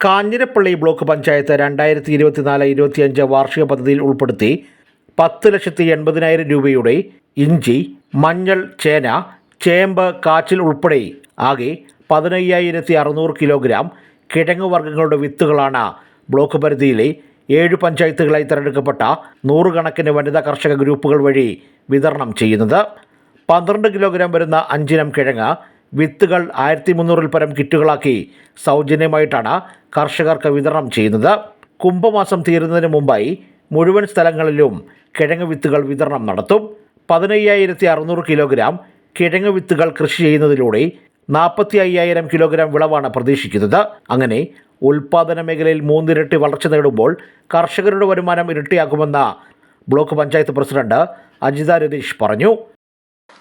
Kanjirappally block panchayat രണ്ടായിരത്തി ഇരുപത്തിനാല് ഇരുപത്തിയഞ്ച് വാർഷിക പദ്ധതിയിൽ ഉൾപ്പെടുത്തി പത്ത് ലക്ഷത്തി എൺപതിനായിരം രൂപയുടെ ഇഞ്ചി മഞ്ഞൾ ചേന ചേമ്പ് കാച്ചിൽ ഉൾപ്പെടെ ആകെ പതിനയ്യായിരത്തി അറുന്നൂറ് കിലോഗ്രാം കിഴങ്ങ് വർഗങ്ങളുടെ വിത്തുകളാണ് ബ്ലോക്ക് പരിധിയിലെ ഏഴ് പഞ്ചായത്തുകളായി തിരഞ്ഞെടുക്കപ്പെട്ട നൂറുകണക്കിന് വനിതാ കർഷക ഗ്രൂപ്പുകൾ വഴി വിതരണം ചെയ്യുന്നത്. പന്ത്രണ്ട് കിലോഗ്രാം വരുന്ന അഞ്ചിനം കിഴങ്ങ് വിത്തുകൾ ആയിരത്തി മുന്നൂറിൽ പരം കിറ്റുകളാക്കി സൗജന്യമായിട്ടാണ് കർഷകർക്ക് വിതരണം ചെയ്യുന്നത്. കുംഭമാസം തീരുന്നതിന് മുമ്പായി മുഴുവൻ സ്ഥലങ്ങളിലും കിഴങ്ങ് വിത്തുകൾ വിതരണം നടത്തും. പതിനയ്യായിരത്തി അറുന്നൂറ് കിലോഗ്രാം കിഴങ്ങ് വിത്തുകൾ കൃഷി ചെയ്യുന്നതിലൂടെ നാൽപ്പത്തി അയ്യായിരം കിലോഗ്രാം വിളവാണ് പ്രതീക്ഷിക്കുന്നത്. അങ്ങനെ ഉൽപാദന മേഖലയിൽ മൂന്നിരട്ടി വളർച്ച നേടുമ്പോൾ കർഷകരുടെ വരുമാനം ഇരട്ടിയാക്കുമെന്ന് ബ്ലോക്ക് പഞ്ചായത്ത് പ്രസിഡന്റ് അജിത രതീഷ് പറഞ്ഞു.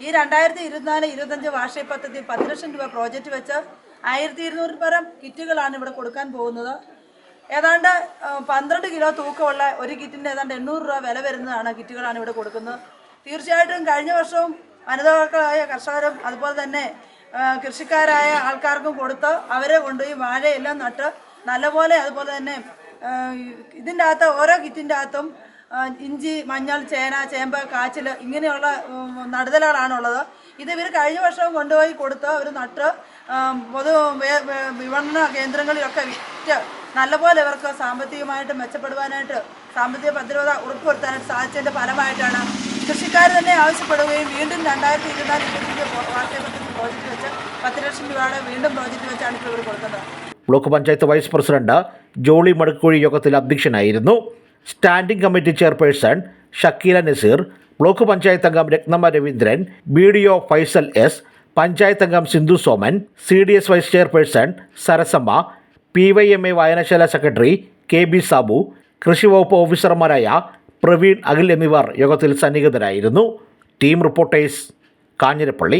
ഈ രണ്ടായിരത്തി ഇരുപത്തിനാല് ഇരുപത്തഞ്ച് വാർഷിക പദ്ധതി പത്ത് ലക്ഷം രൂപ പ്രോജക്റ്റ് വെച്ച് ആയിരത്തി ഇരുന്നൂറ് പരം കിറ്റുകളാണ് ഇവിടെ കൊടുക്കാൻ പോകുന്നത്. ഏതാണ്ട് പന്ത്രണ്ട് കിലോ തൂക്കമുള്ള ഒരു കിറ്റിന്റെ ഏതാണ്ട് എണ്ണൂറ് രൂപ വില വരുന്നതാണ് കിറ്റുകളാണ് ഇവിടെ കൊടുക്കുന്നത്. തീർച്ചയായിട്ടും കഴിഞ്ഞ വർഷവും വനിതാക്കളായ കർഷകരും അതുപോലെ തന്നെ കൃഷിക്കാരായ ആൾക്കാർക്കും കൊടുത്ത് അവരെ കൊണ്ടുപോയി വാഴയെല്ലാം നട്ട് നല്ലപോലെ അതുപോലെ തന്നെ ഇതിന്റെ അകത്ത് ഓരോ കിറ്റിന്റെ അകത്തും ഇഞ്ചി മഞ്ഞൾ ചേന ചേമ്പ് കാച്ചിൽ ഇങ്ങനെയുള്ള നടുതലുകളാണുള്ളത്. ഇത് ഇവർ കഴിഞ്ഞ വർഷവും കൊണ്ടുപോയി കൊടുത്ത് ഒരു നട്ട് പൊതു വിപണന കേന്ദ്രങ്ങളിലൊക്കെ വിറ്റ് നല്ലപോലെ ഇവർക്ക് സാമ്പത്തികമായിട്ട് മെച്ചപ്പെടുവാനായിട്ട് സാമ്പത്തിക ഭദ്രത ഉറപ്പുവരുത്താനായിട്ട് സാധിച്ചതിന്റെ ഫലമായിട്ടാണ് കൃഷിക്കാർ തന്നെ ആവശ്യപ്പെടുകയും വീണ്ടും രണ്ടായിരത്തി ഇരുപത്തിനാല് ഇരുപത്തിയഞ്ച് വാർഷിക പ്രോജക്റ്റ് വെച്ച് പത്ത് ലക്ഷം രൂപയുടെ വീണ്ടും പ്രോജക്റ്റ് വെച്ചാണ് ഇപ്പോൾ ഇവർ കൊടുക്കുന്നത്. Block panchayat vice president Jolly Madakkuzhi യോഗത്തിൽ അധ്യക്ഷനായിരുന്നു. Standing committee chairperson Shakeela Nazeer block panchayat അംഗം Ratnamma Raveendran B D O Faisal S panchayat അംഗം Sindhu Soman C D S vice chairperson Sarasamma P Y M A വായനശാല secretary K B Sabu കൃഷി വകുപ്പ് ഓഫീസർമാരായ പ്രവീൺ അഖിൽ എന്നിവർ യോഗത്തിൽ സന്നിഹിതരായിരുന്നു. Team reporters Kanjirappally.